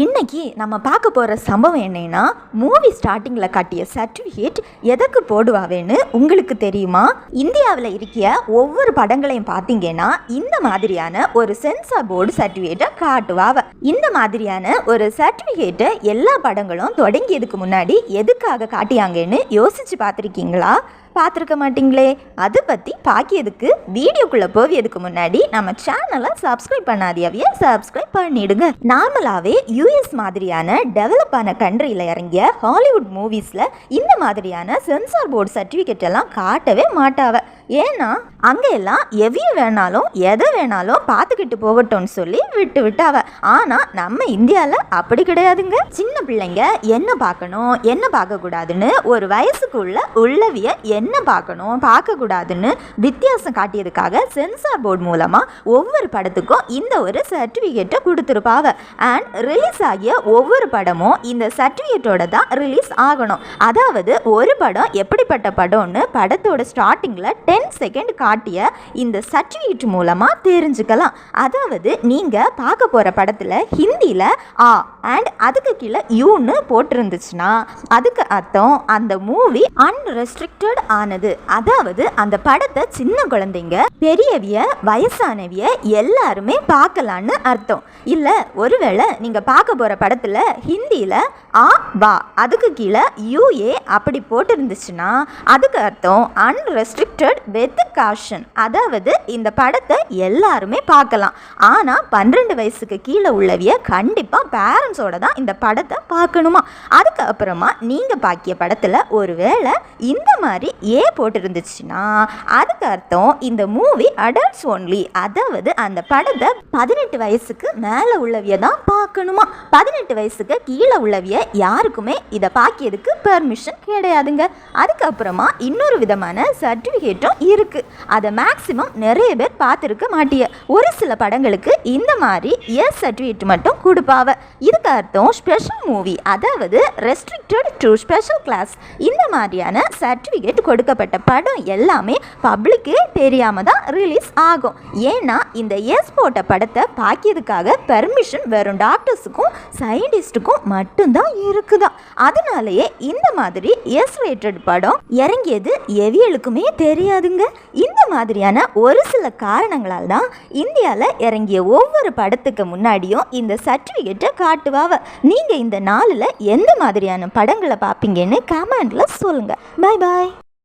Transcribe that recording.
இன்னைக்கு நம்ம பார்க்க போகிற சம்பவம் என்னன்னா மூவி ஸ்டார்டிங்கில் காட்டிய சர்டிஃபிகேட் எதற்கு போடுவாவேன்னு உங்களுக்கு தெரியுமா? இந்தியாவில் இருக்கிய ஒவ்வொரு படங்களையும் பார்த்தீங்கன்னா இந்த மாதிரியான ஒரு சென்சார் போர்டு சர்டிஃபிகேட்டை காட்டுவாவ. இந்த மாதிரியான ஒரு சர்டிஃபிகேட்டை எல்லா படங்களும் தொடங்கியதுக்கு முன்னாடி எதுக்காக காட்டியாங்கன்னு யோசிச்சு பார்த்துருக்கீங்களா? பார்த்துருக்க மாட்டிங்களே? அதை பற்றி பார்க்கியதுக்கு வீடியோக்குள்ளே போவியதுக்கு முன்னாடி நம்ம சேனலை சப்ஸ்கிரைப் பண்ணாதியாவே சப்ஸ்கிரைப் பண்ணிடுங்க. நார்மலாகவே யூஎஸ் மாதிரியான டெவலப் ஆன கண்ட்ரியில் இறங்கிய ஹாலிவுட் மூவிஸில் இந்த மாதிரியான சென்சார் போர்டு சர்டிஃபிகேட் எல்லாம் காட்டவே மாட்டாவ. ஏன்னா அங்கெல்லாம் எல்லாம் வேணாலும் எதை வேணாலும் பார்த்துக்கிட்டு போகட்டும்னு சொல்லி விட்டு விட்டாவ. ஆனால் நம்ம இந்தியாவில் அப்படி கிடையாதுங்க. சின்ன பிள்ளைங்க என்ன பார்க்கணும் என்ன பார்க்கக்கூடாதுன்னு ஒரு வயசுக்குள்ள உள்ளவிய என்ன பார்க்கணும் பார்க்கக்கூடாதுன்னு வித்தியாசம் காட்டியதுக்காக சென்சார் போர்டு மூலமாக ஒவ்வொரு படத்துக்கும் இந்த ஒரு சர்டிஃபிகேட்டை கொடுத்துருப்பாவ. அண்ட் ரிலீஸ் ஆகிய ஒவ்வொரு படமும் இந்த சர்டிஃபிகேட்டோட தான் ரிலீஸ் ஆகணும். அதாவது ஒரு படம் எப்படிப்பட்ட படம்னு படத்தோட ஸ்டார்டிங்கில் டென் செகண்ட் காட்டிய இந்த சர்டிஃபிகேட் மூலமாக தெரிஞ்சுக்கலாம். அதாவது நீங்கள் பார்க்க போகிற படத்தில் ஹிந்தியில் ஆ அண்ட் அதுக்கு கீழே யூன்னு போட்டிருந்துச்சுன்னா அதுக்கு அர்த்தம் அந்த மூவி அன்ரெஸ்ட்ரிக்டட் ஆனது. அதாவது அந்த படத்தை சின்ன குழந்தைங்க பெரியவிய வயசானவிய எல்லாருமே பார்க்கலான்னு அர்த்தம். இல்லை ஒருவேளை நீங்கள் பார்க்க போகிற படத்தில் ஹிந்தியில் ஆ வா அதுக்கு கீழே யூஏ அப்படி போட்டிருந்துச்சுன்னா அதுக்கு அர்த்தம் அன்ரெஸ்ட்ரிக்டட் வித் காஷன் அதாவது இந்த படத்தை எல்லாருமே பார்க்கலாம். ஆனால் பன்னிரெண்டு வயசுக்கு கீழே உள்ளவிய கண்டிப்பாக பேரண்ட்ஸோட தான் இந்த படத்தை பார்க்கணுமா? அதுக்கப்புறமா நீங்கள் பார்க்கிய படத்தில் ஒருவேளை இந்த மாதிரி ஏ போட்டிருந்துச்சுன்னா அதுக்கு அர்த்தம் இந்த மூவி அடல்ட்ஸ் ஒன்லி அதாவது அந்த படத்தை பதினெட்டு வயசுக்கு மேலே உள்ளவிய தான் பார்க்கணுமா? பதினெட்டு வயசுக்கு கீழே உள்ளவிய யாருக்குமே இதை பார்க்கியதுக்கு பெர்மிஷன் கிடையாதுங்க. அதுக்கப்புறமா இன்னொரு விதமான சர்டிஃபிகேட்டும் இருக்குது அதை மேக்ஸிமம் நிறைய பேர் பார்த்துருக்க மாட்டிய. ஒரு சில படங்களுக்கு இந்த மாதிரி எஸ் சர்டிஃபிகேட் மட்டும் கொடுப்பாவ. இதுக்கு அர்த்தம் ஸ்பெஷல் மூவி அதாவது ரெஸ்ட்ரிக்டட் டு ஸ்பெஷல் கிளாஸ் இந்த மாதிரியான சர்டிஃபிகேட் கொடுக்கப்பட்ட படம் எல்லாமே பப்ளிக்கே தெரியாமல் தான் ரிலீஸ் ஆகும். ஏன்னா இந்த எஸ் போட்ட படத்தை பார்க்கியதுக்காக பெர்மிஷன் வெறும் டாக்டர்ஸுக்கும் சயின்டிஸ்ட்டுக்கும் மட்டும்தான் இருக்குதாம் அதனாலேயே இந்த மாதிரி எஸ் ரேட்டட் படம் இறங்கியது எவியலுக்குமே தெரியாதுங்க. இந்த மாதிரியான ஒரு சில காரணங்களால் தான் இந்தியாவில் இறங்கிய ஒவ்வொரு படத்துக்கு முன்னாடியும் இந்த சர்டிஃபிகேட்டை காட்டுவாவ. நீங்கள் இந்த நாளில் எந்த மாதிரியான படங்களை பார்ப்பீங்கன்னு கமெண்டில் சொல்லுங்கள் பை பாய்